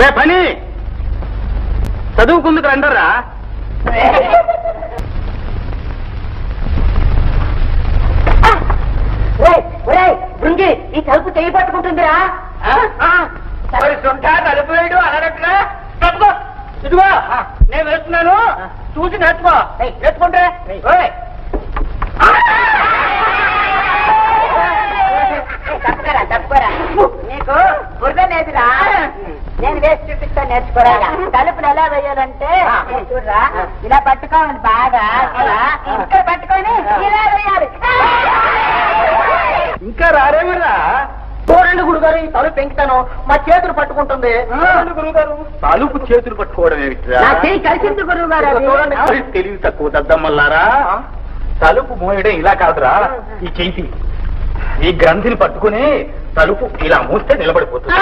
రే పని. చదువుకుందుకు రండరా బృంగి ఈ తలుపు చేయి పట్టుకుంటుందిరా. తలుపు వేయడు అనరట్లా తప్పుకో. ఇదిగో నేను వేస్తున్నాను చూసి నేర్చుకో. నేర్చుకుంటే. తప్పుకోరా తప్పుకోరా. నీకు బురద లేదురా. నేను వేసి చూపిస్తాను నేర్చుకోరా. తలుపులు ఎలా వేయాలంటే చూడరా ఇలా పట్టుకోవాలి బాగా ఇలా ఇక్కడ పట్టుకొని ఇలా వేయాలి. ఇంకా రారేమరా చూడండి గురుగారు ఈ తలుపు పెంకుతాను మా చేతులు పట్టుకుంటుంది. గురుగారు. తలుపు చేతులు పట్టుకోవడం ఏమిట్రా? చేయి కలిసింది గురువు గారు. చూడండి తెలివి తక్కువ దద్దమ్మల్లారా? తలుపు మోయడం ఇలా కాదురా. ఈ చేతి ఈ గ్రంథిని పట్టుకుని తలుపు ఇలా మూస్తే నిలబడిపోతుంది.